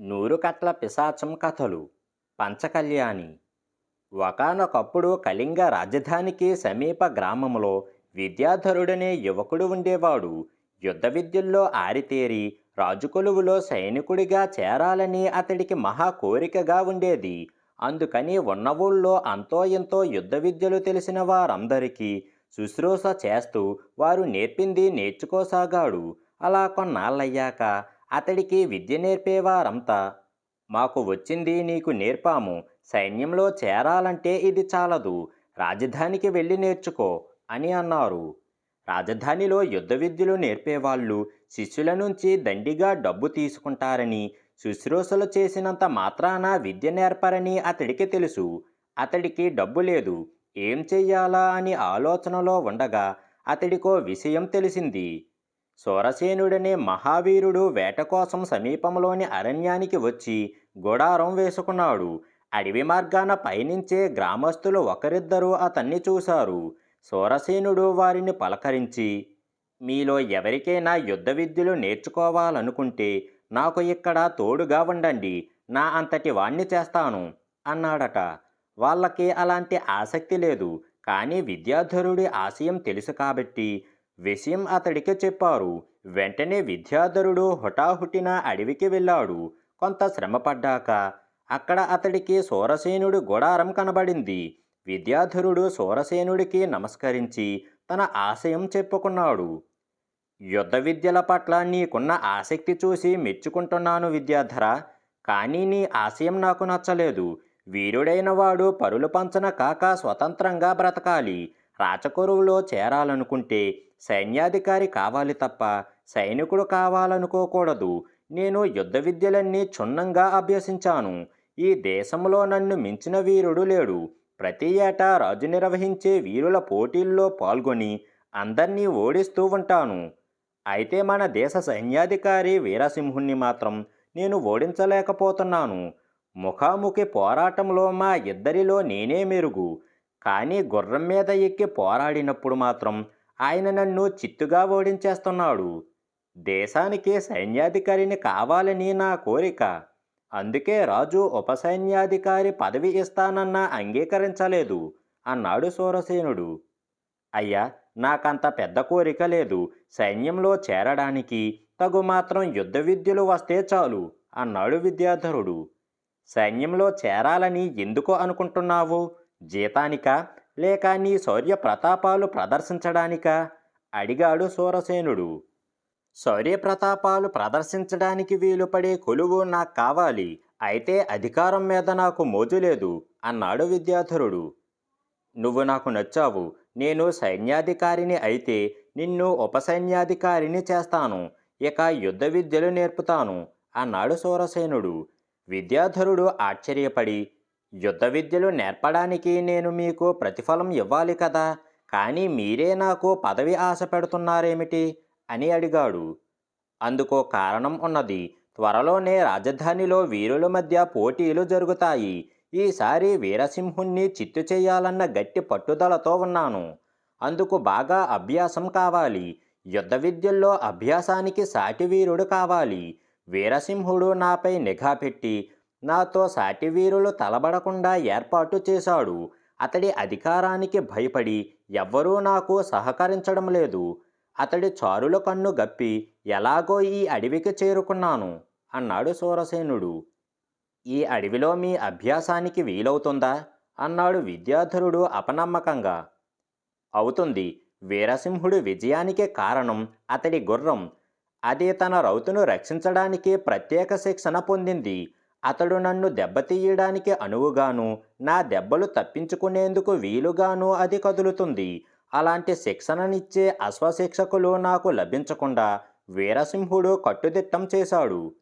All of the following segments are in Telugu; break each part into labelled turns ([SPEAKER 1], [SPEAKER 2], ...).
[SPEAKER 1] నూరుకట్ల పిశాచం కథలు. పంచకళ్యాణి. ఒకానొకప్పుడు కళింగ రాజధానికి సమీప గ్రామంలో విద్యాధరుడనే యువకుడు ఉండేవాడు. యుద్ధ విద్యల్లో ఆరితేరి రాజుకొలువులో సైనికుడిగా చేరాలని అతడికి మహా కోరికగా ఉండేది. అందుకని ఉన్న ఊళ్ళో అంతో ఎంతో యుద్ధ విద్యలు తెలిసిన వారందరికీ శుశ్రూష చేస్తూ వారు నేర్పింది నేర్చుకోసాగాడు. అలా కొన్నాళ్ళయ్యాక అతడికి విద్య నేర్పేవారంతా మాకు వచ్చింది నీకు నేర్పాము సైన్యంలో చేరాలంటే ఇది చాలదు రాజధానికి వెళ్ళి నేర్చుకో అని అన్నారు. రాజధానిలో యుద్ధ విద్యలు నేర్పేవాళ్ళు శిష్యుల నుంచి దండిగా డబ్బు తీసుకుంటారని శుశ్రూషలు చేసినంత మాత్రాన విద్య నేర్పరని అతడికి తెలుసు. అతడికి డబ్బు లేదు ఏం చెయ్యాలా అని ఆలోచనలో ఉండగా అతడికో విషయం తెలిసింది. సూరసేనుడనే మహావీరుడు వేట కోసం సమీపంలోని అరణ్యానికి వచ్చి గుడారం వేసుకున్నాడు. అడవి మార్గాన పయనించే గ్రామస్తులు ఒకరిద్దరూ అతన్ని చూశారు. సూరసేనుడు వారిని పలకరించి మీలో ఎవరికైనా యుద్ధ విద్యలు నేర్చుకోవాలనుకుంటే నాకు ఇక్కడ తోడుగా ఉండండి. నా అంతటి వాణ్ణి చేస్తాను అన్నాడట. వాళ్ళకి అలాంటి ఆసక్తి లేదు. కానీ విద్యాధరుడి ఆశయం తెలుసు కాబట్టి విషయం అతడికి చెప్పారు వెంటనే విద్యాధరుడు హుటాహుటిన అడవికి వెళ్ళాడు. కొంత శ్రమపడ్డాక అక్కడ అతడికి సూరసేనుడి గుడారం కనబడింది. విద్యాధరుడు సూరసేనుడికి నమస్కరించి తన ఆశయం చెప్పుకున్నాడు. యుద్ధ విద్యల పట్ల నీకున్న ఆసక్తి చూసి మెచ్చుకుంటున్నాను విద్యాధర. కానీ నీ ఆశయం నాకు నచ్చలేదు. వీరుడైన వాడు పరులు పంచన కాక స్వతంత్రంగా బ్రతకాలి. రాచకొరువులో చేరాలనుకుంటే సైన్యాధికారి కావాలి తప్ప సైనికుడు కావాలనుకోకూడదు. నేను యుద్ధ విద్యలన్నీ క్షుణ్ణంగా అభ్యసించాను. ఈ దేశంలో నన్ను మించిన వీరుడు లేడు. ప్రతి ఏటా రాజు నిర్వహించే వీరుల పోటీల్లో పాల్గొని అందర్నీ ఓడిస్తూ ఉంటాను. అయితే మన దేశ సైన్యాధికారి వీరసింహుణ్ణి మాత్రం నేను ఓడించలేకపోతున్నాను. ముఖాముఖి పోరాటంలో మా ఇద్దరిలో నేనే మెరుగు. కానీ గుర్రం మీద ఎక్కి పోరాడినప్పుడు మాత్రం ఆయన నన్ను చిత్తుగా ఓడించేస్తున్నాడు. దేశానికి సైన్యాధికారిని కావాలని నా కోరిక. అందుకే రాజు ఉపసైన్యాధికారి పదవి ఇస్తానన్నా అంగీకరించలేదు అన్నాడు సూరసేనుడు. అయ్యా నాకంత పెద్ద కోరిక లేదు. సైన్యంలో చేరడానికి తగు మాత్రం యుద్ధ విద్యలు వస్తే చాలు అన్నాడు విద్యాధరుడు. సైన్యంలో చేరాలని ఎందుకు అనుకుంటున్నావు? జీతానికా? లేక నీ శౌర్య ప్రతాపాలు ప్రదర్శించడానికా? అడిగాడు సూరసేనుడు. శౌర్య ప్రతాపాలు ప్రదర్శించడానికి వీలుపడే కొలువు నాకు కావాలి అయితే అధికారం మీద నాకు మోజు లేదు అన్నాడు విద్యాధరుడు. నువ్వు నాకు నచ్చావు నేను సైన్యాధికారిని అయితే నిన్ను ఉపసైన్యాధికారిని చేస్తాను ఇక యుద్ధ విద్యలు నేర్పుతాను అన్నాడు సూరసేనుడు. విద్యాధరుడు ఆశ్చర్యపడి యుద్ధ విద్యలు నేర్పడానికి నేను మీకు ప్రతిఫలం ఇవ్వాలి కదా కానీ మీరే నాకు పదవి ఆశ పెడుతున్నారేమిటి? అని అడిగాడు. అందుకో కారణం ఉన్నది. త్వరలోనే రాజధానిలో వీరుల మధ్య పోటీలు జరుగుతాయి. ఈసారి వీరసింహుణ్ణి చిత్తు చేయాలన్న గట్టి పట్టుదలతో ఉన్నాను. అందుకు బాగా అభ్యాసం కావాలి. యుద్ధ విద్యల్లో అభ్యాసానికి సాటి వీరుడు కావాలి. వీరసింహుడు నాపై నిఘా పెట్టి నాతో సాటి వీరులు తలబడకుండా ఏర్పాటు చేశాడు. అతడి అధికారానికి భయపడి ఎవ్వరూ నాకు సహకరించడం లేదు. అతడి చారుల కన్ను గప్పి ఎలాగో ఈ అడవికి చేరుకున్నాను అన్నాడు సూరసేనుడు. ఈ అడవిలో మీ అభ్యాసానికి వీలవుతుందా? అన్నాడు విద్యాధరుడు అపనమ్మకంగా. అవుతుంది. వీరసింహుడు విజయానికి కారణం అతడి గుర్రం. అది తన రౌతును రక్షించడానికి ప్రత్యేక శిక్షణ పొందింది. అతడు నన్ను దెబ్బతీయడానికి అనువుగాను నా దెబ్బలు తప్పించుకునేందుకు వీలుగాను అది కదులుతుంది. అలాంటి శిక్షణనిచ్చే అశ్వశిక్షకులు నాకు లభించకుండా వీరసింహుడు కట్టుదిట్టం చేశాడు.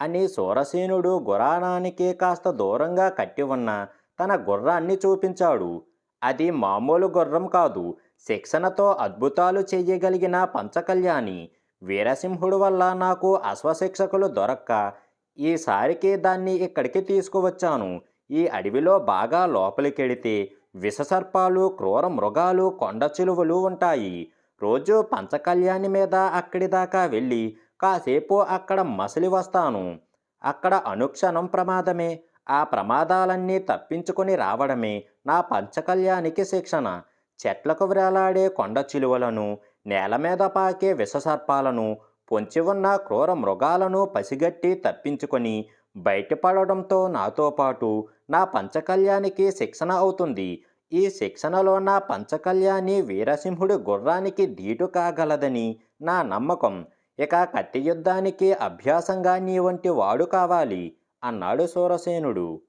[SPEAKER 1] అని సూరసేనుడు గురానానికి కాస్త దూరంగా కట్టి ఉన్న తన గుర్రాన్ని చూపించాడు. అది మామూలు గుర్రం కాదు. శిక్షణతో అద్భుతాలు చేయగలిగిన పంచకళ్యాణి. వీరసింహుడు వల్ల నాకు అశ్వశిక్షకులు దొరక్క ఈసారికి దాన్ని ఇక్కడికి తీసుకువచ్చాను. ఈ అడవిలో బాగా లోపలికెడితే విషసర్పాలు క్రూర మృగాలు కొండ చిలువలు ఉంటాయి. రోజు పంచకళ్యాణి మీద అక్కడి దాకా వెళ్ళి కాసేపు అక్కడ మసలి వస్తాను. అక్కడ అనుక్షణం ప్రమాదమే. ఆ ప్రమాదాలన్నీ తప్పించుకొని రావడమే నా పంచకల్యానికి శిక్షణ. చెట్లకు వ్రేలాడే కొండ చిలువలను నేల మీద పాకే విషసర్పాలను పొంచి ఉన్న క్రూర మృగాలను పసిగట్టి తప్పించుకొని బయటపడడంతో నాతో పాటు నా పంచకల్యానికి శిక్షణ అవుతుంది. ఈ శిక్షణలో నా పంచకల్యాణి వీరసింహుడి గుర్రానికి ధీటు కాగలదని నా నమ్మకం. ఇక కత్తి యుద్ధానికి అభ్యాసంగా నీ వంటి వాడు కావాలి అన్నాడు సూరసేనుడు.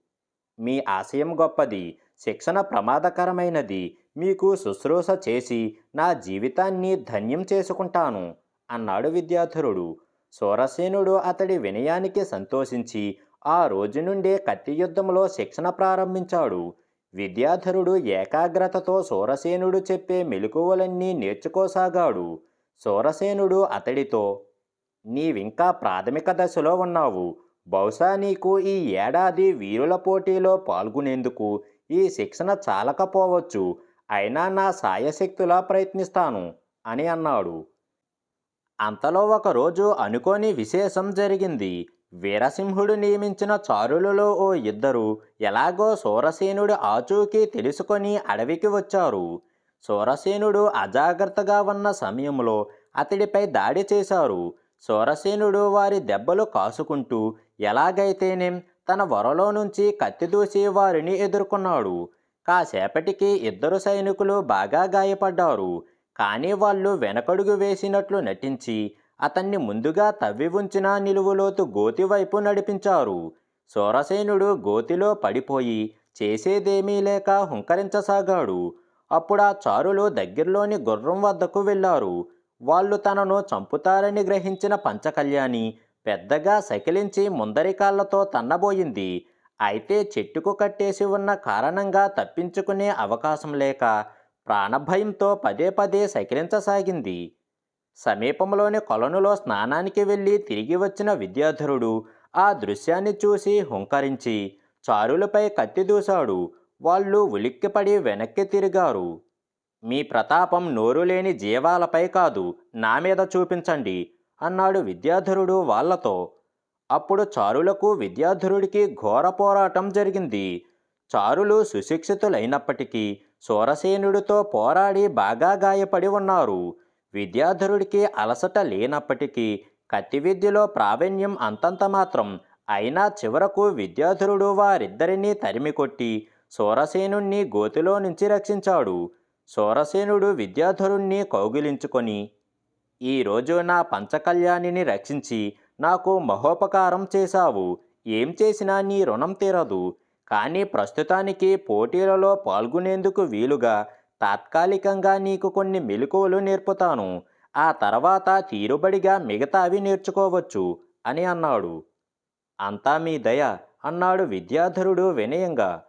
[SPEAKER 1] మీ ఆశయం గొప్పది శిక్షణ ప్రమాదకరమైనది. మీకు శుశ్రూష చేసి నా జీవితాన్ని ధన్యం చేసుకుంటాను. అన్నాడు విద్యాధరుడు. సూరసేనుడు అతడి వినయానికి సంతోషించి ఆ రోజు నుండే కత్తి యుద్ధంలో శిక్షణ ప్రారంభించాడు. విద్యాధరుడు ఏకాగ్రతతో సూరసేనుడు చెప్పే మెలకువలన్నీ నేర్చుకోసాగాడు. సూరసేనుడు అతడితో నీవింకా ప్రాథమిక దశలో ఉన్నావు. బహుశా నీకు ఈ ఏడాది వీరుల పోటీలో పాల్గొనేందుకు ఈ శిక్షణ చాలకపోవచ్చు. అయినా నా సాయశక్తులా ప్రయత్నిస్తాను అని అన్నాడు. అంతలో ఒకరోజు అనుకోని విశేషం జరిగింది. వీరసింహుడు నియమించిన చారులలో ఓ ఇద్దరు ఎలాగో సూరసేనుడి ఆచూకీ తెలుసుకొని అడవికి వచ్చారు. సూరసేనుడు అజాగ్రత్తగా ఉన్న సమయంలో అతడిపై దాడి చేశారు. సూరసేనుడు వారి దెబ్బలు కాసుకుంటూ ఎలాగైతేనేం తన వరలో నుంచి కత్తిదూసి వారిని ఎదుర్కొన్నాడు. కాసేపటికి ఇద్దరు సైనికులు బాగా గాయపడ్డారు. కానీ వాళ్ళు వెనకడుగు వేసినట్లు నటించి అతన్ని ముందుగా తవ్వి ఉంచిన నిలువులోతు గోతి వైపు నడిపించారు. సూరసేనుడు గోతిలో పడిపోయి చేసేదేమీ లేక హుంకరించసాగాడు. అప్పుడు ఆ చారులు దగ్గరలోని గుర్రం వద్దకు వెళ్ళారు. వాళ్ళు తనను చంపుతారని గ్రహించిన పంచకళ్యాణి పెద్దగా సకిలించి ముందరికాళ్ళతో తన్నబోయింది. అయితే చెట్టుకు కట్టేసి ఉన్న కారణంగా తప్పించుకునే అవకాశం లేక ప్రాణభయంతో పదే పదే సకిలించసాగింది. సమీపంలోని కొలనులో స్నానానికి వెళ్ళి తిరిగి వచ్చిన విద్యాధరుడు ఆ దృశ్యాన్ని చూసి హుంకరించి చారులపై కత్తి దూశాడు. వాళ్ళు ఉలిక్కిపడి వెనక్కి తిరిగారు. మీ ప్రతాపం నోరు లేని జీవాలపై కాదు నా మీద చూపించండి అన్నాడు విద్యాధరుడు వాళ్ళతో. అప్పుడు చారులకు విద్యాధరుడికి ఘోర పోరాటం జరిగింది. చారులు సుశిక్షితులైనప్పటికీ సూరసేనుడితో పోరాడి బాగా గాయపడి ఉన్నారు. విద్యాధరుడికి అలసట లేనప్పటికీ కత్తి విద్యలో ప్రావీణ్యం అంతంత మాత్రం అయినా చివరకు విద్యాధరుడు వారిద్దరినీ తరిమి కొట్టి సూరసేనుణ్ణి గోతిలో నుంచి రక్షించాడు. సూరసేనుడు విద్యాధరుణ్ణి కౌగిలించుకొని ఈరోజు నా పంచకళ్యాణిని రక్షించి నాకు మహోపకారం చేశావు. ఏం చేసినా నీ రుణం తీరదు. కానీ ప్రస్తుతానికి పోటీలలో పాల్గొనేందుకు వీలుగా తాత్కాలికంగా నీకు కొన్ని మెలకువలు నేర్పుతాను. ఆ తర్వాత తీరుబడిగా మిగతావి నేర్చుకోవచ్చు అని అన్నాడు. అంతా మీ దయ అన్నాడు విద్యాధరుడు వినయంగా.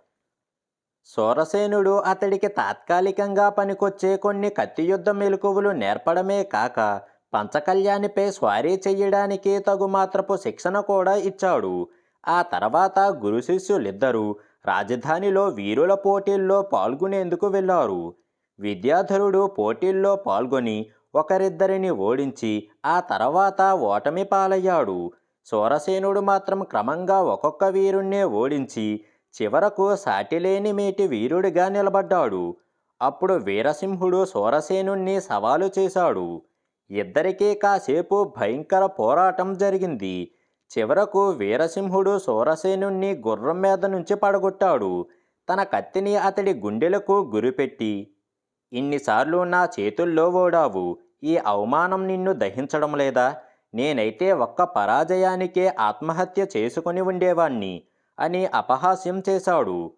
[SPEAKER 1] సోరసేనుడు అతడికి తాత్కాలికంగా పనికొచ్చే కొన్ని కత్తియుద్ధ మెలకువలు నేర్పడమే కాక పంచకళ్యాణిపై స్వారీ చెయ్యడానికి తగు మాత్రపు శిక్షణ కూడా ఇచ్చాడు. ఆ తర్వాత గురు శిష్యులిద్దరూ రాజధానిలో వీరుల పోటీల్లో పాల్గొనేందుకు వెళ్ళారు. విద్యాధరుడు పోటీల్లో పాల్గొని ఒకరిద్దరిని ఓడించి ఆ తర్వాత ఓటమి పాలయ్యాడు. సూరసేనుడు మాత్రం క్రమంగా ఒక్కొక్క వీరుణ్ణే ఓడించి చివరకు సాటిలేని మేటి వీరుడిగా నిలబడ్డాడు. అప్పుడు వీరసింహుడు సూరసేనుణ్ణి సవాలు చేశాడు. ఇద్దరికీ కాసేపు భయంకర పోరాటం జరిగింది. చివరకు వీరసింహుడు సూరసేనుణ్ణి గుర్రం మీద నుంచి పడగొట్టాడు. తన కత్తిని అతడి గుండెలకు గురిపెట్టి ఇన్నిసార్లు నా చేతుల్లో ఓడావు ఈ అవమానం నిన్ను దహించడం లేదా? నేనైతే ఒక్క పరాజయానికే ఆత్మహత్య చేసుకుని ఉండేవాణ్ణి అని అపహాస్యం చేశాడు.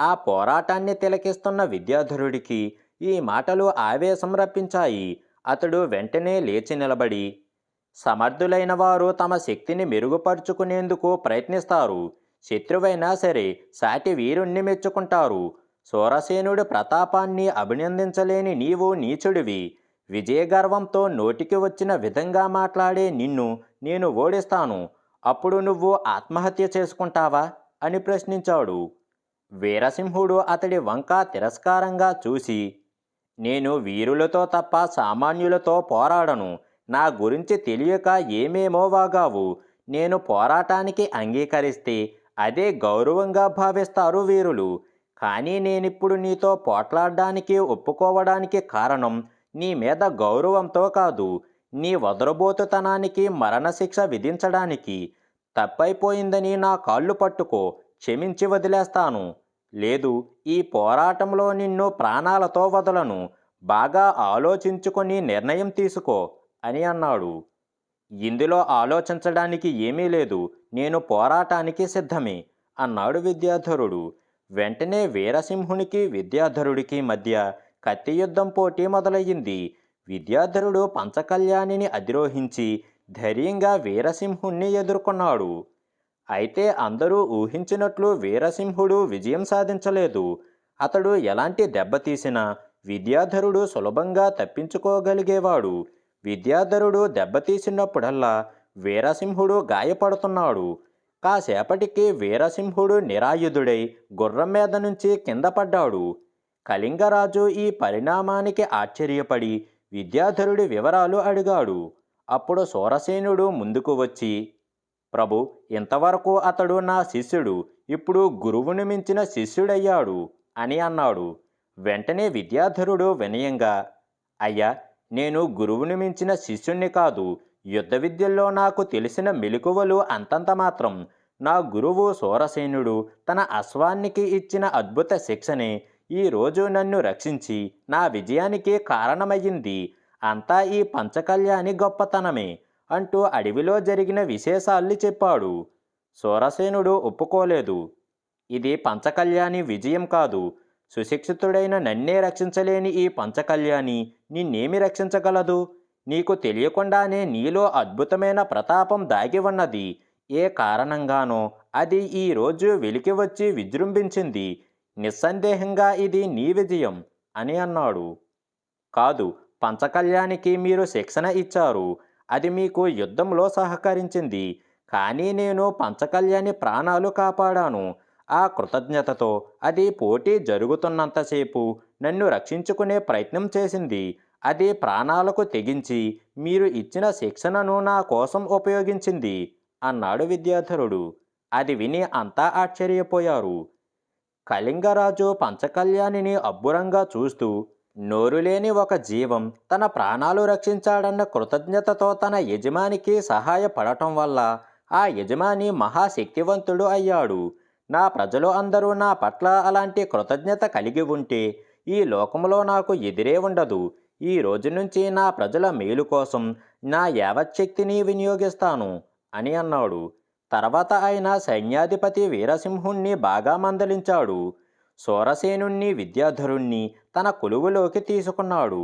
[SPEAKER 1] ఆ పోరాటాన్ని తిలకిస్తున్న విద్యాధరుడికి ఈ మాటలు ఆవేశం రప్పించాయి. అతడు వెంటనే లేచి నిలబడి సమర్థులైన వారు తమ శక్తిని మెరుగుపరుచుకునేందుకు ప్రయత్నిస్తారు. శత్రువైనా సరే సాటి వీరుణ్ణి మెచ్చుకుంటారు. సూరసేనుడి ప్రతాపాన్ని అభినందించలేని నీవు నీచుడివి. విజయగర్వంతో నోటికి వచ్చిన విధంగా మాట్లాడే నిన్ను నేను ఓడిస్తాను. అప్పుడు నువ్వు ఆత్మహత్య చేసుకుంటావా? అని ప్రశ్నించాడు. వీరసింహుడు అతడి వంక తిరస్కారంగా చూసి నేను వీరులతో తప్ప సామాన్యులతో పోరాడను. నా గురించి తెలియక ఏమేమో వాగావు నేను పోరాటానికి అంగీకరిస్తే అదే గౌరవంగా భావిస్తారు వీరులు. కానీ నేనిప్పుడు నీతో పోట్లాడడానికి ఒప్పుకోవడానికి కారణం నీ మీద గౌరవంతో కాదు. నీ వదరబోతుతనానికి మరణశిక్ష విధించడానికి. తప్పైపోయిందని నా కాళ్ళు పట్టుకో క్షమించి వదిలేస్తాను. లేదు ఈ పోరాటంలో నిన్ను ప్రాణాలతో వదలను. బాగా ఆలోచించుకొని నిర్ణయం తీసుకో. అని అన్నాడు. ఇందులో ఆలోచించడానికి ఏమీ లేదు. నేను పోరాటానికి సిద్ధమే అన్నాడు విద్యాధరుడు. వెంటనే వీరసింహునికి విద్యాధరుడికి మధ్య కత్తి యుద్ధం పోటీ మొదలయ్యింది. విద్యాధరుడు పంచకళ్యాణిని అధిరోహించి ధైర్యంగా వీరసింహుణ్ణి ఎదుర్కొన్నాడు. అయితే అందరూ ఊహించినట్లు వీరసింహుడు విజయం సాధించలేదు. అతడు ఎలాంటి దెబ్బతీసినా విద్యాధరుడు సులభంగా తప్పించుకోగలిగేవాడు. విద్యాధరుడు దెబ్బతీసినప్పుడల్లా వీరసింహుడు గాయపడుతున్నాడు. కాసేపటికి వీరసింహుడు నిరాయుధుడై గుర్రం మీద నుంచి కింద పడ్డాడు. కళింగరాజు ఈ పరిణామానికి ఆశ్చర్యపడి విద్యాధరుడి వివరాలు అడిగాడు. అప్పుడు సూరసేనుడు ముందుకు వచ్చి ప్రభు ఇంతవరకు అతడు నా శిష్యుడు. ఇప్పుడు గురువుని మించిన శిష్యుడయ్యాడు అని అన్నాడు. వెంటనే విద్యాధరుడు వినయంగా అయ్యా నేను గురువుని మించిన శిష్యుణ్ణి కాదు. యుద్ధ విద్యల్లో నాకు తెలిసిన మెలకువలు అంతంత మాత్రం. నా గురువు సూరసేనుడు తన అశ్వానికి ఇచ్చిన అద్భుత శిక్షనే ఈరోజు నన్ను రక్షించి నా విజయానికి కారణమయ్యింది. అంతా ఈ పంచకళ్యాణి గొప్పతనమే అంటూ అడవిలో జరిగిన విశేషాల్ని చెప్పాడు. సూరసేనుడు ఒప్పుకోలేదు. ఇది పంచకళ్యాణి విజయం కాదు. సుశిక్షితుడైన నన్నే రక్షించలేని ఈ పంచకళ్యాణి నిన్నేమి రక్షించగలదు? నీకు తెలియకుండానే నీలో అద్భుతమైన ప్రతాపం దాగి ఉన్నది. ఏ కారణంగానో అది ఈ రోజు వెలికి వచ్చి విజృంభించింది. నిస్సందేహంగా ఇది నీ విజయం అని అన్నాడు. కాదు పంచకళ్యాణికి మీరు శిక్షణ ఇచ్చారు. అది మీకు యుద్ధంలో సహకరించింది. కానీ నేను పంచకళ్యాణి ప్రాణాలు కాపాడాను. ఆ కృతజ్ఞతతో అది పోటీ జరుగుతున్నంతసేపు నన్ను రక్షించుకునే ప్రయత్నం చేసింది. అది ప్రాణాలకు తెగించి మీరు ఇచ్చిన శిక్షణను నా కోసం ఉపయోగించింది అన్నాడు విద్యాధరుడు. అది విని అంతా ఆశ్చర్యపోయారు. కళింగరాజు పంచకళ్యాణిని అబ్బురంగా చూస్తూ నోరులేని ఒక జీవం తన ప్రాణాలు రక్షించాడన్న కృతజ్ఞతతో తన యజమానికి సహాయపడటం వల్ల ఆ యజమాని మహాశక్తివంతుడు అయ్యాడు. నా ప్రజలు అందరూ నా పట్ల అలాంటి కృతజ్ఞత కలిగి ఉంటే ఈ లోకంలో నాకు ఎదిరే ఉండదు. ఈ రోజు నుంచి నా ప్రజల మేలు కోసం నా యావచ్చక్తిని వినియోగిస్తాను అని అన్నాడు. తర్వాత ఆయన సైన్యాధిపతి వీరసింహుణ్ణి బాగా మందలించాడు. సోరసేనుణ్ణి విద్యాధరుణ్ణి తన కొలువులోకి తీసుకున్నాడు.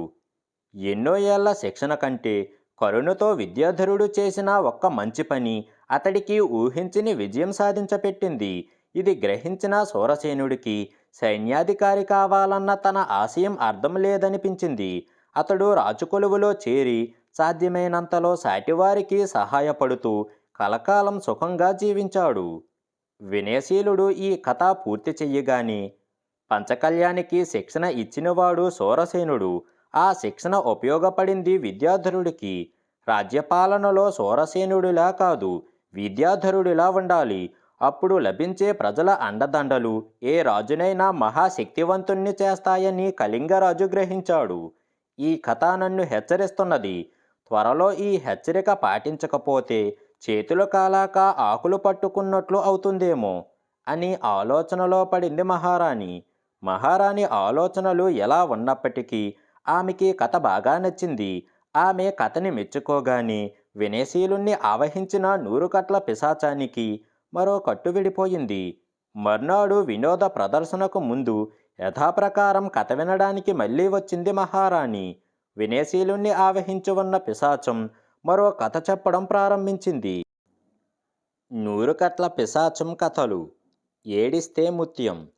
[SPEAKER 1] ఎన్నో ఏళ్ళ శిక్షణ కంటే కరుణతో విద్యాధరుడు చేసిన ఒక్క మంచి పని అతడికి ఊహించని విజయం సాధించపెట్టింది. ఇది గ్రహించిన సూరసేనుడికి సైన్యాధికారి కావాలన్న తన ఆశయం అర్థం లేదనిపించింది. అతడు రాజుకొలువులో చేరి సాధ్యమైనంతలో సాటివారికి సహాయపడుతూ కలకాలం సుఖంగా జీవించాడు. వినయశీలుడు ఈ కథ పూర్తి చెయ్యగాని పంచకళ్యానికి శిక్షణ ఇచ్చినవాడు సూరసేనుడు ఆ శిక్షణ ఉపయోగపడింది విద్యాధరుడికి. రాజ్యపాలనలో సూరసేనుడిలా కాదు విద్యాధరుడిలా ఉండాలి. అప్పుడు లభించే ప్రజల అండదండలు ఏ రాజునైనా మహాశక్తివంతుణ్ణి చేస్తాయని కళింగరాజు గ్రహించాడు. ఈ కథ నన్ను హెచ్చరిస్తున్నది. త్వరలో ఈ హెచ్చరిక పాటించకపోతే చేతులు కాలాక ఆకులు పట్టుకున్నట్లు అవుతుందేమో అని ఆలోచనలో పడింది మహారాణి. మహారాణి ఆలోచనలు ఎలా ఉన్నప్పటికీ ఆమెకి కథ బాగా నచ్చింది. ఆమె కథని మెచ్చుకోగానే వినయశీలుణ్ణి ఆవహించిన నూరుకట్ల పిశాచానికి మరో కట్టు విడిపోయింది. మర్నాడు వినోద ప్రదర్శనకు ముందు యథాప్రకారం కథ వినడానికి మళ్ళీ వచ్చింది మహారాణి. వినేశీలుణ్ణి ఆవహించి ఉన్న పిశాచం మరో కథ చెప్పడం ప్రారంభించింది. నూరుకట్ల పిశాచం కథలు. ఏడిస్తే ముత్యం.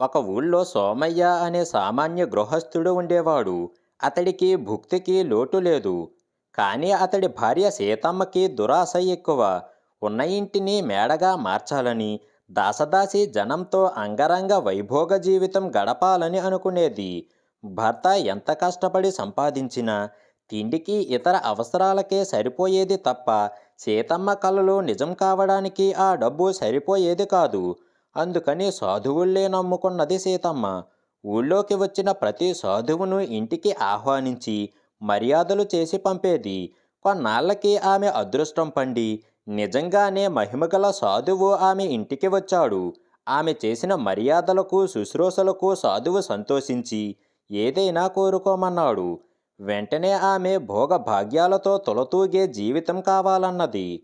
[SPEAKER 1] ఒక ఊళ్ళో సోమయ్య అనే సామాన్య గృహస్థుడు ఉండేవాడు. అతడికి భుక్తికి లోటు లేదు. కానీ అతడి భార్య సీతమ్మకి దురాశ ఎక్కువ. ఉన్న ఇంటిని మేడగా మార్చాలని దాసదాసి జనంతో అంగరంగ వైభోగ జీవితం గడపాలని అనుకునేది. భర్త ఎంత కష్టపడి సంపాదించినా తిండికి ఇతర అవసరాలకే సరిపోయేది తప్ప సీతమ్మ కలలు నిజం కావడానికి ఆ డబ్బు సరిపోయేది కాదు. అందుకని సాధువుల్లే నమ్ముకున్నది సీతమ్మ. ఊళ్ళోకి వచ్చిన ప్రతి సాధువును ఇంటికి ఆహ్వానించి మర్యాదలు చేసి పంపేది. కొన్నాళ్ళకి ఆమె అదృష్టం పండి నిజంగానే మహిమగల సాధువు ఆమె ఇంటికి వచ్చాడు. ఆమె చేసిన మర్యాదలకు శుశ్రూషలకు సాధువు సంతోషించి ఏదైనా కోరుకోమన్నాడు. వెంటనే ఆమె భోగ భాగ్యాలతో తొలతూగే జీవితం కావాలన్నది.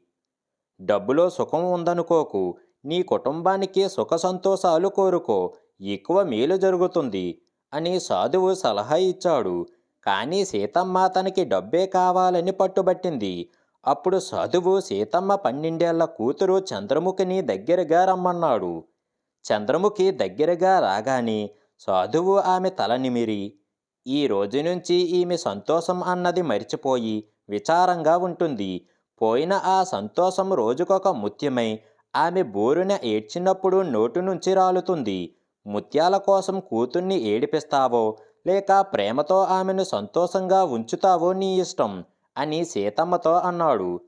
[SPEAKER 1] డబ్బులో సుఖం ఉందనుకోకు. నీ కుటుంబానికి సుఖ సంతోషాలు కోరుకో. ఎక్కువ మేలు జరుగుతుంది అని సాధువు సలహా ఇచ్చాడు. కానీ సీతమ్మ తనకి డబ్బే కావాలని పట్టుబట్టింది. అప్పుడు సాధువు సీతమ్మ పన్నెండేళ్ళ కూతురు చంద్రముఖిని దగ్గరగా రమ్మన్నాడు. చంద్రముఖి దగ్గరగా రాగానే సాధువు ఆమె తల నిమిరి ఈ రోజు నుంచి ఈమె సంతోషం అన్నది మరిచిపోయి విచారంగా ఉంటుంది. పోయిన ఆ సంతోషం రోజుకొక ముత్యమై ఆమె బోరున ఏడ్చినప్పుడు నోటు నుంచి రాలుతుంది. ముత్యాల కోసం కూతుర్ని ఏడిపిస్తావో లేక ప్రేమతో ఆమెను సంతోషంగా ఉంచుతావో నీ ఇష్టం. అని సీతమ్మతో అన్నాడు.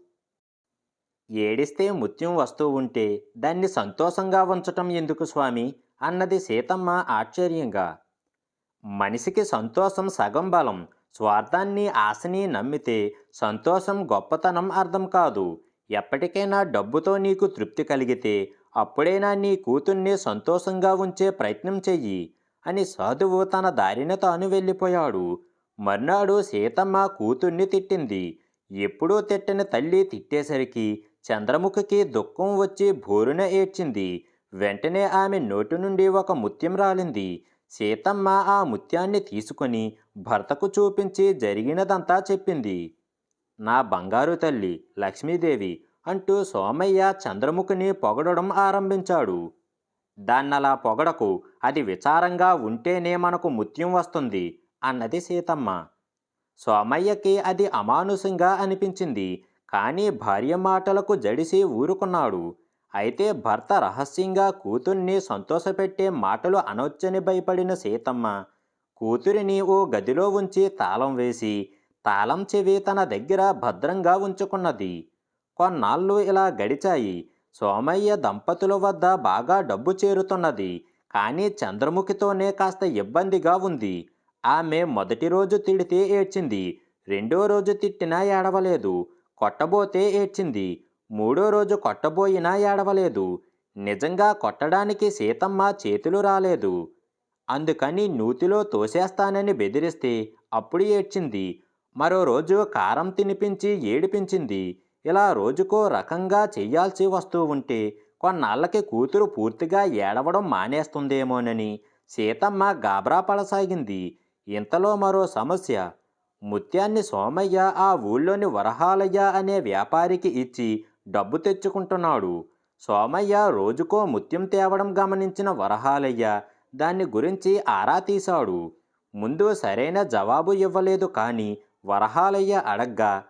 [SPEAKER 1] ఏడిస్తే ముత్యం వస్తూ ఉంటే దాన్ని సంతోషంగా ఉంచటం ఎందుకు స్వామి? అన్నది సీతమ్మ ఆశ్చర్యంగా. మనిషికి సంతోషం సగం బలం స్వార్థాన్ని ఆశని నమ్మితే సంతోషం గొప్పతనం అర్థం కాదు. ఎప్పటికైనా డబ్బుతో నీకు తృప్తి కలిగితే అప్పుడైనా నీ కూతుర్ని సంతోషంగా ఉంచే ప్రయత్నం చెయ్యి అని సాధువు తన దారిన తాను వెళ్ళిపోయాడు. మర్నాడు సీతమ్మ కూతుర్ని తిట్టింది. ఎప్పుడూ తిట్టిన తల్లి తిట్టేసరికి చంద్రముఖికి దుఃఖం వచ్చి బోరున ఏడ్చింది. వెంటనే ఆమె నోటి నుండి ఒక ముత్యం రాలింది. సీతమ్మ ఆ ముత్యాన్ని తీసుకొని భర్తకు చూపించి జరిగినదంతా చెప్పింది. నా బంగారు తల్లి లక్ష్మీదేవి అంటూ సోమయ్య చంద్రముఖిని పొగడడం ఆరంభించాడు. దాన్నలా పొగడకు అది విచారంగా ఉంటేనే మనకు ముత్యం వస్తుంది. అన్నది సీతమ్మ. సోమయ్యకి అది అమానుషంగా అనిపించింది. కానీ భార్య మాటలకు జడిసి ఊరుకున్నాడు. అయితే భర్త రహస్యంగా కూతుర్ని సంతోషపెట్టే మాటలు అనొచ్చని భయపడిన సీతమ్మ. కూతురిని ఓ గదిలో ఉంచి తాళం వేసి తాళం చెవి తన దగ్గర భద్రంగా ఉంచుకున్నది. కొన్నాళ్ళు ఇలా గడిచాయి. సోమయ్య దంపతుల వద్ద బాగా డబ్బు చేరుతున్నది. కానీ చంద్రముఖితోనే కాస్త ఇబ్బందిగా ఉంది. ఆమె మొదటి రోజు తిడితే ఏడ్చింది రెండో రోజు తిట్టినా ఏడవలేదు కొట్టబోతే ఏడ్చింది మూడో రోజు కొట్టబోయినా ఏడవలేదు నిజంగా కొట్టడానికి సీతమ్మ చేతులు రాలేదు. అందుకని నూతిలో తోసేస్తానని బెదిరిస్తే అప్పుడు ఏడ్చింది మరో రోజు కారం తినిపించి ఏడిపించింది ఇలా రోజుకో రకంగా చెయ్యాల్సి వస్తూ ఉంటే కొన్నాళ్ళకి కూతురు పూర్తిగా ఏడవడం మానేస్తుందేమోనని సీతమ్మ గాబరా పడసాగింది ఇంతలో మరో సమస్య ముత్యాన్ని సోమయ్య ఆ ఊళ్ళోని వరహాలయ్య అనే వ్యాపారికి ఇచ్చి డబ్బు తెచ్చుకుంటున్నాడు. సోమయ్య రోజుకో ముత్యం తేవడం గమనించిన వరహాలయ్య దాన్ని గురించి ఆరా తీశాడు. ముందు సరైన జవాబు ఇవ్వలేదు కానీ వరహాలయ్య అడగ్గా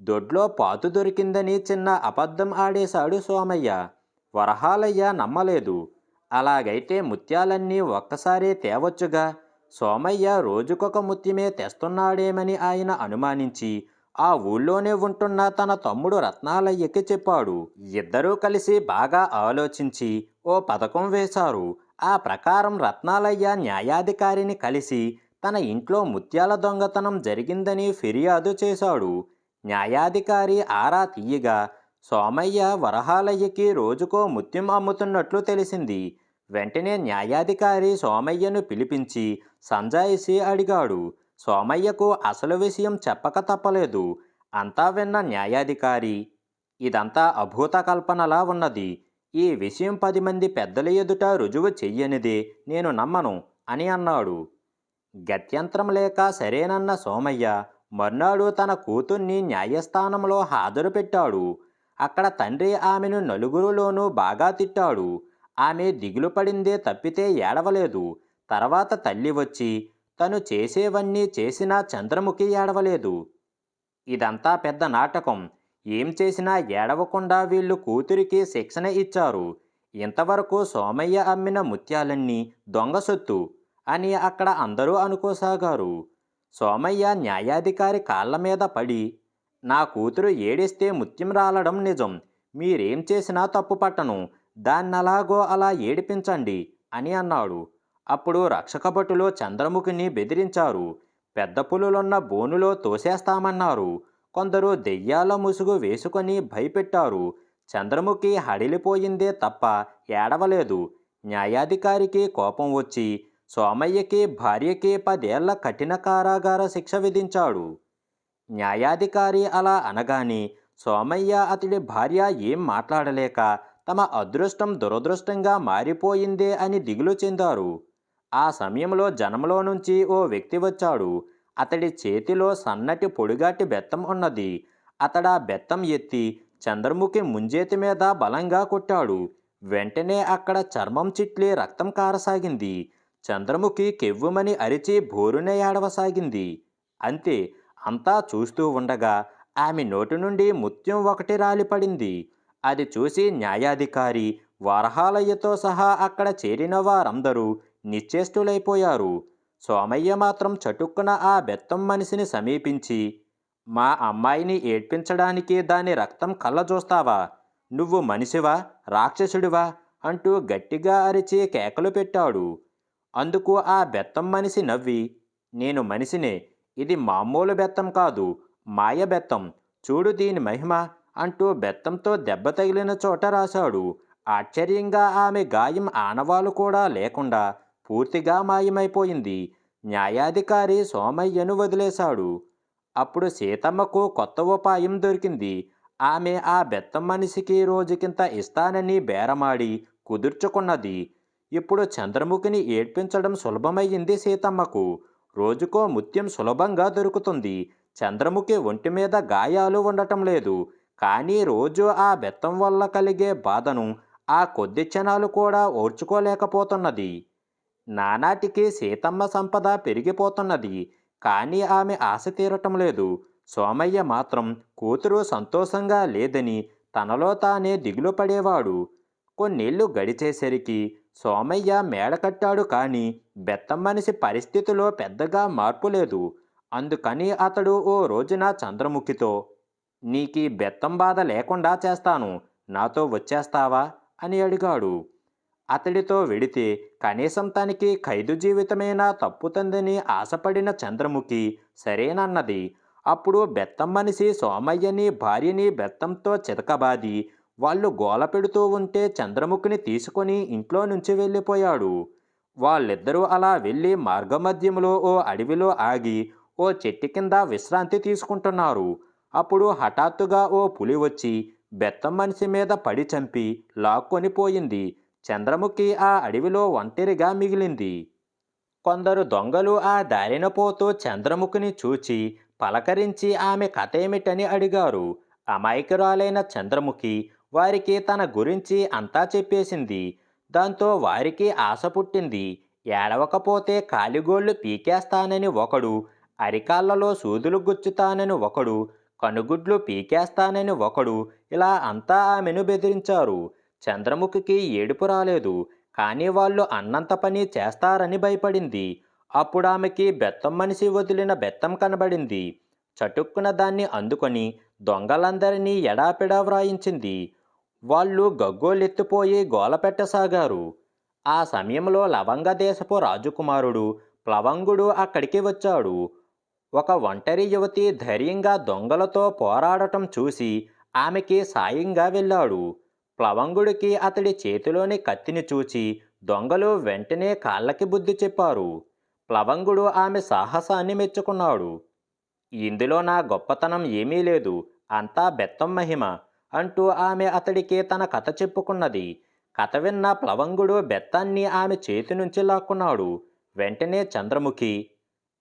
[SPEAKER 1] దొడ్లో పాతు దొరికిందని చిన్న అబద్ధం ఆడేశాడు సోమయ్య. వరహాలయ్య నమ్మలేదు. అలాగైతే ముత్యాలన్నీ ఒక్కసారే తేవచ్చుగా? సోమయ్య రోజుకొక ముత్యమే తెస్తున్నాడేమని ఆయన అనుమానించి ఆ ఊళ్ళోనే ఉంటున్న తన తమ్ముడు రత్నాలయ్యకి చెప్పాడు. ఇద్దరూ కలిసి బాగా ఆలోచించి ఓ పథకం వేశారు. ఆ ప్రకారం రత్నాలయ్య న్యాయాధికారిని కలిసి తన ఇంట్లో ముత్యాల దొంగతనం జరిగిందని ఫిర్యాదు చేశాడు. న్యాయాధికారి ఆరా తీయగా సోమయ్య వరహాలయ్యకి రోజుకో ముత్యం అమ్ముతున్నట్లు తెలిసింది. వెంటనే న్యాయాధికారి సోమయ్యను పిలిపించి సంజాయిషి అడిగాడు. సోమయ్యకు అసలు విషయం చెప్పక తప్పలేదు. అంతా విన్న న్యాయాధికారి ఇదంతా అభూత కల్పనలా ఉన్నది. ఈ విషయం పది మంది పెద్దల ఎదుట రుజువు చెయ్యనిదే నేను నమ్మను అని అన్నాడు. గత్యంతరం లేక సరేనన్న సోమయ్య మర్నాడు తన కూతుర్ని న్యాయస్థానంలో హాజరు పెట్టాడు అక్కడ తండ్రి ఆమెను నలుగురులోనూ బాగా తిట్టాడు. ఆమె దిగులు పడిందే తప్పితే ఏడవలేదు. తర్వాత తల్లి వచ్చి తను చేసేవన్నీ చేసినా చంద్రముఖి ఏడవలేదు. ఇదంతా పెద్ద నాటకం. ఏం చేసినా ఏడవకుండా వీళ్ళు కూతురికి శిక్షణ ఇచ్చారు. ఇంతవరకు సోమయ్య అమ్మిన ముత్యాలన్నీ దొంగసొత్తు అని అక్కడ అందరూ అనుకోసాగారు. సోమయ్య న్యాయాధికారి కాళ్ళ మీద పడి నా కూతురు ఏడిస్తే ముత్యం రాలడం నిజం. మీరేం చేసినా తప్పు పట్టను. దాన్నలాగో అలా ఏడిపించండి అని అన్నాడు. అప్పుడు రక్షకభటులు చంద్రముఖిని బెదిరించారు. పెద్ద పులులున్న బోనులో తోసేస్తామన్నారు. కొందరు దెయ్యాల ముసుగు వేసుకొని భయపెట్టారు. చంద్రముఖి హడిలిపోయిందే తప్ప ఏడవలేదు. న్యాయాధికారికి కోపం వచ్చి సోమయ్యకి భార్యకి పదేళ్ళ కఠిన కారాగార శిక్ష విధించాడు. న్యాయాధికారి అలా అనగానే సోమయ్య అతడి భార్య ఏం మాట్లాడలేక తమ అదృష్టం దురదృష్టంగా మారిపోయిందే అని దిగులు చెందారు. ఆ సమయంలో జనంలో నుంచి ఓ వ్యక్తి వచ్చాడు. అతడి చేతిలో సన్నటి పొడిగాటి బెత్తం ఉన్నది. అతడా బెత్తం ఎత్తి చంద్రముఖి ముంజేతి మీద బలంగా కొట్టాడు. వెంటనే అక్కడ చర్మం చిట్లి రక్తం కారసాగింది. చంద్రముఖి కెవ్వుమని అరిచి భోరునే ఏడవసాగింది. అంతే అంతా చూస్తూ ఉండగా ఆమె నోటి నుండి ముత్యం ఒకటి రాలిపడింది. అది చూసి న్యాయాధికారి వరహాలయ్యతో సహా అక్కడ చేరిన వారందరూ నిశ్చేష్టులైపోయారు. సోమయ్య మాత్రం చటుక్కున ఆ బెత్తం మనిషిని సమీపించి మా అమ్మాయిని ఏడ్పించడానికి దాని రక్తం కళ్ళ చూస్తావా నువ్వు మనిషివా? రాక్షసుడివా? అంటూ గట్టిగా అరిచి కేకలు పెట్టాడు. అందుకు ఆ బెత్తం మనిషి నవ్వి నేను మనిషినే. ఇది మామూలు బెత్తం కాదు. మాయ బెత్తం చూడు దీని మహిమ. అంటూ బెత్తంతో దెబ్బ తగిలిన చోట రాశాడు. ఆశ్చర్యంగా ఆమె గాయం ఆనవాలు కూడా లేకుండా పూర్తిగా మాయమైపోయింది. న్యాయాధికారి సోమయ్యను వదిలేశాడు. అప్పుడు సీతమ్మకు కొత్త ఉపాయం దొరికింది. ఆమె ఆ బెత్తం మనిషికి రోజుకింత ఇస్తానని బేరమాడి కుదుర్చుకున్నది. ఇప్పుడు చంద్రముఖిని ఏడ్పించడం సులభమయ్యింది సీతమ్మకు. రోజుకో ముత్యం సులభంగా దొరుకుతుంది. చంద్రముఖి ఒంటి మీద గాయాలు ఉండటం లేదు. కానీ రోజు ఆ బెత్తం వల్ల కలిగే బాధను ఆ కొద్ది క్షణాలు కూడా ఓర్చుకోలేకపోతున్నది. నానాటికి సీతమ్మ సంపద పెరిగిపోతున్నది. కానీ ఆమె ఆశ తీరటం లేదు. సోమయ్య మాత్రం కూతురు సంతోషంగా లేదని తనలో తానే దిగులు పడేవాడు. కొన్నేళ్ళు గడిచేసరికి సోమయ్య మేడ కట్టాడు కానీ బెత్తం మనిషి పరిస్థితిలో పెద్దగా మార్పు లేదు. అందుకని అతడు ఓ రోజున చంద్రముఖితో నీకీ బెత్తం బాధ లేకుండా చేస్తాను నాతో వచ్చేస్తావా? అని అడిగాడు. అతడితో వెడితే కనీసం తనకి ఖైదు జీవితమైనా తప్పుతుందని ఆశపడిన చంద్రముఖి సరేనన్నది. అప్పుడు బెత్తం మనిషి సోమయ్యని భార్యని బెత్తంతో చితకబాది వాళ్ళు గోల పెడుతూ ఉంటే చంద్రముఖిని తీసుకొని ఇంట్లో నుంచి వెళ్ళిపోయాడు. వాళ్ళిద్దరూ అలా వెళ్ళి మార్గమధ్యంలో ఓ అడవిలో ఆగి ఓ చెట్టు కింద విశ్రాంతి తీసుకుంటున్నారు. అప్పుడు హఠాత్తుగా ఓ పులి వచ్చి బెత్తం మనిషి మీద పడి చంపి లాక్కొని పోయింది. చంద్రముఖి ఆ అడవిలో ఒంటరిగా మిగిలింది. కొందరు దొంగలు ఆ దారిన పోతూ చంద్రముఖిని చూచి పలకరించి ఆమె కథ ఏమిటని అడిగారు. అమాయకురాలైన చంద్రముఖి వారికి తన గురించి అంతా చెప్పేసింది. దాంతో వారికి ఆశ పుట్టింది. ఏడవకపోతే కాలిగోళ్ళు పీకేస్తానని ఒకడు అరికాళ్ళలో సూదులు గుచ్చుతానని ఒకడు కనుగుడ్లు పీకేస్తానని ఒకడు ఇలా అంతా ఆమెను బెదిరించారు. చంద్రముఖికి ఏడుపు రాలేదు. కానీ వాళ్ళు అన్నంత పని చేస్తారని భయపడింది. అప్పుడు ఆమెకి బెత్తం మనిషి వదిలిన బెత్తం కనబడింది. చటుక్కున దాన్ని అందుకొని దొంగలందరినీ ఎడాపెడా వ్రాయించింది. వాళ్ళు గగ్గోలెత్తిపోయి గోల పెట్టసాగారు. ఆ సమయంలో లవంగ దేశపు రాజకుమారుడు ప్లవంగుడు అక్కడికి వచ్చాడు. ఒక ఒంటరి యువతి ధైర్యంగా దొంగలతో పోరాడటం చూసి ఆమెకి సాయంగా వెళ్ళాడు. ప్లవంగుడికి అతడి చేతిలోని కత్తిని చూచి దొంగలు వెంటనే కాళ్ళకి బుద్ధి చెప్పారు. ప్లవంగుడు ఆమె సాహసాన్ని మెచ్చుకున్నాడు. ఇందులో నా గొప్పతనం ఏమీ లేదు అంతా బెత్తం మహిమ అంటూ ఆమె అతడికి తన కథ చెప్పుకున్నది. కథ విన్న ప్లవంగుడు బెత్తాన్ని ఆమె చేతి నుంచి లాక్కున్నాడు. వెంటనే చంద్రముఖి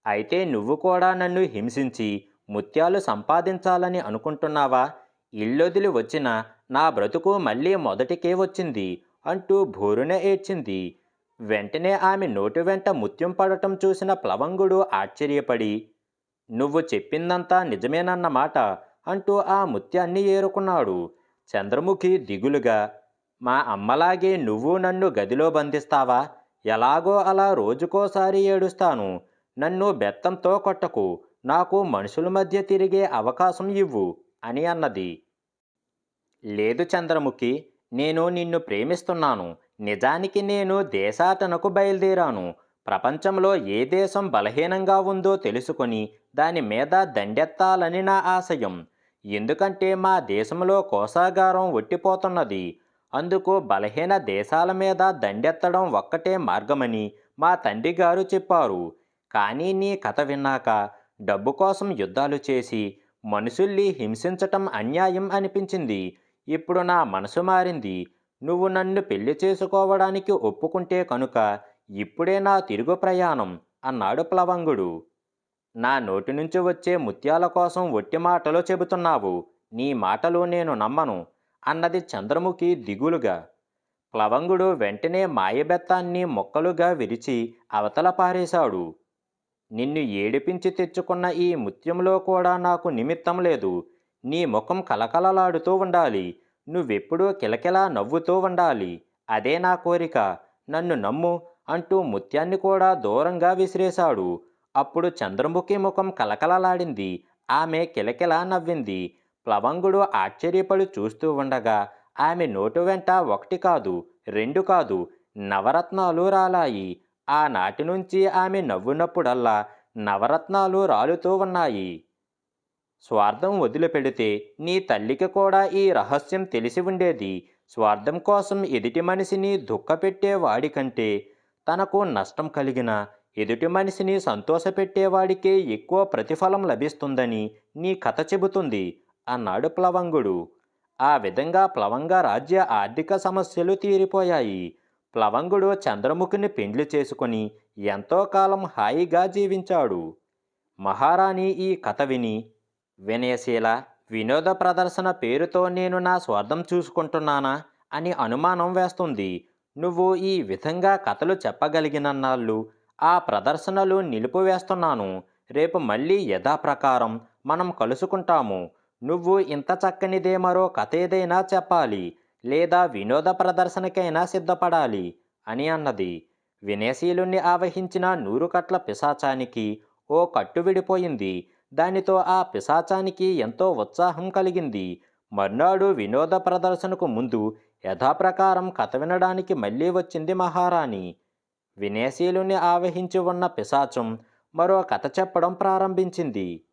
[SPEAKER 1] అయితే నువ్వు కూడా నన్ను హింసించి ముత్యాలు సంపాదించాలని అనుకుంటున్నావా? ఇల్లొదిలి వచ్చిన నా బ్రతుకు మళ్ళీ మొదటికే వచ్చింది అంటూ భూరున ఏడ్చింది. వెంటనే ఆమె నోటి వెంట ముత్యం పడటం చూసిన ప్లవంగుడు ఆశ్చర్యపడి నువ్వు చెప్పిందంతా నిజమేనన్నమాట అంటూ ఆ ముత్యాన్ని ఏరుకున్నాడు. చంద్రముఖి దిగులుగా మా అమ్మలాగే నువ్వు నన్ను గదిలో బంధిస్తావా? ఎలాగో అలా రోజుకోసారి ఏడుస్తాను. నన్ను బెత్తంతో కొట్టకు నాకు మనుషుల మధ్య తిరిగే అవకాశం ఇవ్వు అని అన్నది. లేదు చంద్రముఖి నేను నిన్ను ప్రేమిస్తున్నాను. నిజానికి నేను దేశాటనకు బయలుదేరాను. ప్రపంచంలో ఏ దేశం బలహీనంగా ఉందో తెలుసుకొని దాని మీద దండెత్తాలని నా ఆశయం. ఎందుకంటే మా దేశంలో కోసాగారం ఒట్టిపోతున్నది. అందుకు బలహీన దేశాల మీద దండెత్తడం ఒక్కటే మార్గమని మా తండ్రి గారు చెప్పారు. కానీ నీ కథ విన్నాక డబ్బు కోసం యుద్ధాలు చేసి మనుషుల్ని హింసించటం అన్యాయం అనిపించింది. ఇప్పుడు నా మనసు మారింది. నువ్వు నన్ను పెళ్ళి చేసుకోవడానికి ఒప్పుకుంటే కనుక ఇప్పుడే నా తిరుగు ప్రయాణం అన్నాడు ప్లవంగుడు. నా నోటి నుంచి వచ్చే ముత్యాల కోసం ఒట్టి మాటలు చెబుతున్నావు. నీ మాటలు నేను నమ్మను అన్నది చంద్రముఖి దిగులుగా. ప్లవంగుడు వెంటనే మాయబెత్తాన్ని మొక్కలుగా విరిచి అవతల పారేశాడు. నిన్ను ఏడిపించి తెచ్చుకున్న ఈ ముత్యంలో కూడా నాకు నిమిత్తం లేదు. నీ ముఖం కలకలలాడుతూ ఉండాలి. నువ్వెప్పుడూ కిలకిలా నవ్వుతూ ఉండాలి. అదే నా కోరిక. నన్ను నమ్ము అంటూ ముత్యాన్ని కూడా దూరంగా విసిరేశాడు. అప్పుడు చంద్రముఖి ముఖం కలకలలాడింది ఆమె కిలకిలా నవ్వింది. ప్లవంగుడు ఆశ్చర్యపడి చూస్తూ ఉండగా ఆమె నోటు వెంట ఒకటి కాదు రెండు కాదు నవరత్నాలు రాలాయి. ఆనాటి నుంచి ఆమె నవ్వునప్పుడల్లా నవరత్నాలు రాలుతూ ఉన్నాయి. స్వార్థం వదిలిపెడితే నీ తల్లికి కూడా ఈ రహస్యం తెలిసి ఉండేది. స్వార్థం కోసం ఎదుటి మనిషిని దుఃఖపెట్టే వాడికంటే తనకు నష్టం కలిగిన ఎదుటి మనిషిని సంతోషపెట్టేవాడికే ఎక్కువ ప్రతిఫలం లభిస్తుందని నీ కథ చెబుతుంది అన్నాడు ప్లవంగుడు. ఆ విధంగా ప్లవంగ రాజ్య ఆర్థిక సమస్యలు తీరిపోయాయి. ప్లవంగుడు చంద్రముఖిని పెండ్లి చేసుకొని ఎంతో కాలం హాయిగా జీవించాడు. మహారాణి ఈ కథ విని వినయశీల వినోద ప్రదర్శన పేరుతో నేను నా స్వార్థం చూసుకుంటున్నానా? అని అనుమానం వేస్తుంది. నువ్వు ఈ విధంగా కథలు చెప్పగలిగినన్నాళ్ళు ఆ ప్రదర్శనలు నిలిపివేస్తున్నాను. రేపు మళ్ళీ యథాప్రకారం మనం కలుసుకుంటాము. నువ్వు ఇంత చక్కనిదే మరో కథ ఏదైనా చెప్పాలి. లేదా వినోద ప్రదర్శనకైనా సిద్ధపడాలి అని అన్నది. వినయశీలుణ్ణి ఆవహించిన నూరు కట్ల పిశాచానికి ఓ కట్టు విడిపోయింది. దానితో ఆ పిశాచానికి ఎంతో ఉత్సాహం కలిగింది. మర్నాడు వినోద ప్రదర్శనకు ముందు యథాప్రకారం కథ వినడానికి మళ్ళీ వచ్చింది మహారాణి. వినయశీలుని ఆవహించి ఉన్న పిశాచం మరో కథ చెప్పడం ప్రారంభించింది.